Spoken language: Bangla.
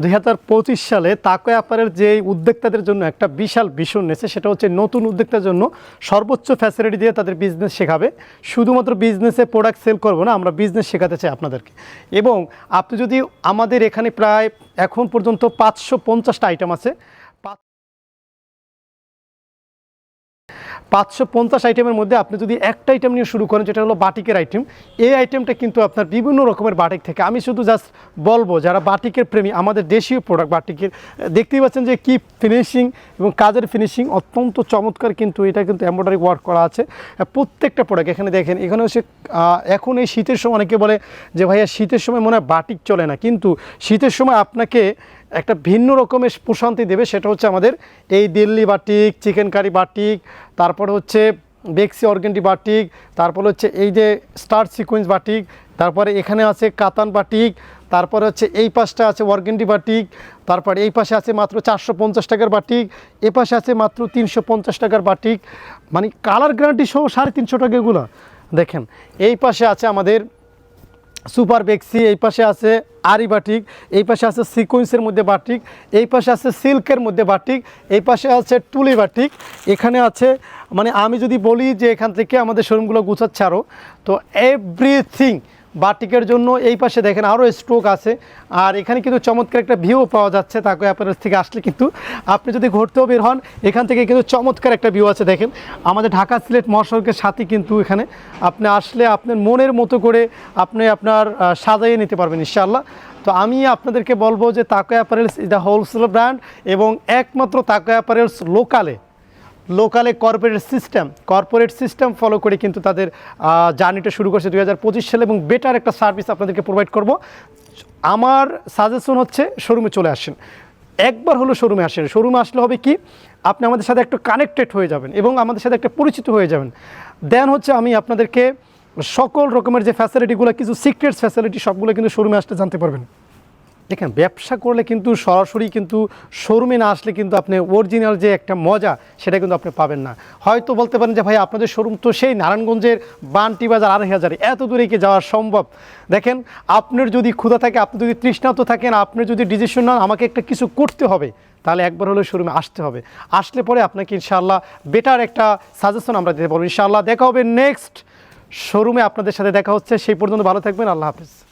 দুই হাজার পঁচিশ সালে তাকো অ্যাপারের যে উদ্যোক্তাদের জন্য একটা বিশাল ভীষণ নেছে, সেটা হচ্ছে নতুন উদ্যোক্তার জন্য সর্বোচ্চ ফ্যাসিলিটি দিয়ে তাদের বিজনেস শেখাবে। শুধুমাত্র বিজনেসে প্রোডাক্ট সেল করব না, আমরা বিজনেস শেখাতে চাই আপনাদেরকে। এবং আপনি যদি আমাদের এখানে প্রায় এখন পর্যন্ত পাঁচশো পঞ্চাশটা আইটেম আছে পাঁচশো পঞ্চাশ আইটেমের মধ্যে আপনি যদি একটা আইটেম নিয়ে শুরু করেন, যেটা হলো বাটিকের আইটেম এই আইটেমটা কিন্তু আপনার বিভিন্ন রকমের বাটিক থেকে। আমি শুধু জাস্ট বলব, যারা বাটিকের প্রেমী, আমাদের দেশীয় প্রোডাক্ট বাটিকের, দেখতেই পাচ্ছেন যে কি ফিনিশিং এবং কাজের ফিনিশিং অত্যন্ত চমৎকার কিন্তু এটা কিন্তু এমব্রয়ডারি ওয়ার্ক করা আছে। প্রত্যেকটা প্রোডাক্ট এখানে দেখেন, এখানে হচ্ছে এখন এই শীতের সময় অনেকে বলে যে, ভাইয়া, শীতের সময় মনে হয় বাটিক চলে না। কিন্তু শীতের সময় আপনাকে একটা ভিন্ন রকমের প্রশান্তি দেবে, সেটা হচ্ছে আমাদের এই Delhi batik, chicken curry batik, তারপর হচ্ছে বেক্সি অর্গেন্ডি বাটিক, তারপর হচ্ছে এই যে স্টার সিকোয়েন্স বাটিক, তারপরে এখানে আছে কাতান বাটিক, তারপরে হচ্ছে এই পাশটা আছে অর্গেন্ডি বাটিক, তারপরে এই পাশে আছে মাত্র চারশো পঞ্চাশ টাকার বাটিক, এ পাশে আছে মাত্র তিনশো পঞ্চাশ টাকার বাটিক। মানে কালার গ্যারান্টি সহ সাড়ে তিনশো টাকা এগুলো। দেখেন, এই পাশে আছে আমাদের সুপার বেক্সি, এই পাশে আছে আরি বাটিক, এই পাশে আছে সিকোয়েন্সের মধ্যে বাটিক, এই পাশে আছে সিল্কের মধ্যে বাটিক, এই পাশে আছে টুলি বাটিক। এখানে আছে মানে আমি যদি বলি যে এখান থেকে আমাদের শোরুমগুলো গুছাচ্ছে আরও তো এভরিথিং বাটিকের জন্য এই পাশে দেখেন আরও স্ট্রোক আছে। আর এখানে কিন্তু চমৎকার একটা ভিউ পাওয়া যাচ্ছে তাকে অ্যাপারেলস থেকে আসলে কিন্তু। আপনি যদি ঘুরতেও বের হন, এখান থেকে কিন্তু চমৎকার একটা ভিউ আছে দেখেন। আমাদের ঢাকা সিলেট মহাসড়কের সাথে কিন্তু এখানে আপনি আসলে আপনার মনের মতো করে আপনি আপনার সাজাইয়ে নিতে পারবেন ইনশাআল্লাহ। তো আমি আপনাদেরকে বলব যে Tako apparels is the wholesale brand এবং একমাত্র তাকো অ্যাপারেলস লোকালে লোকালে corporate system corporate system follow করে কিন্তু তাদের জার্নিটা শুরু করছে দু হাজার পঁচিশ সালে এবং বেটার একটা সার্ভিস আপনাদেরকে প্রোভাইড করব। আমার সাজেশন হচ্ছে শোরুমে চলে আসেন। একবার হলো শোরুমে আসেন। শোরুমে আসলে হবে কি, আপনি আমাদের সাথে একটু কানেক্টেড হয়ে যাবেন এবং আমাদের সাথে একটা পরিচিত হয়ে যাবেন। দেন হচ্ছে আমি আপনাদেরকে সকল রকমের যে ফ্যাসিলিটিগুলো কিছু সিক্রেটস ফ্যাসিলিটি সবগুলো কিন্তু শোরুমে আসতে জানতে পারবেন। দেখেন, ব্যবসা করলে কিন্তু সরাসরি কিন্তু শোরুমে না আসলে কিন্তু আপনি অরিজিনাল যে একটা মজা, সেটা কিন্তু আপনি পাবেন না। হয়তো বলতে পারেন যে, ভাই, আপনাদের শোরুম তো সেই নারায়ণগঞ্জের বান্টি বাজার আড়াই হাজারে, এত দূরে কি যাওয়া সম্ভব? দেখেন, আপনার যদি ক্ষুধা থাকে, আপনি যদি তৃষ্ণাত থাকেন, আপনি যদি ডিসিশন নেন, আমাকে একটা কিছু করতে হবে, তাহলে একবার হলেও শোরুমে আসতে হবে। আসলে পরে আপনাকে ইনশাআল্লাহ বেটার একটা সাজেশন আমরা দিতে পারব ইনশাআল্লাহ দেখা হবে নেক্সট শোরুমে আপনাদের সাথে দেখা হচ্ছে। সেই পর্যন্ত ভালো থাকবেন। আল্লাহ হাফিজ।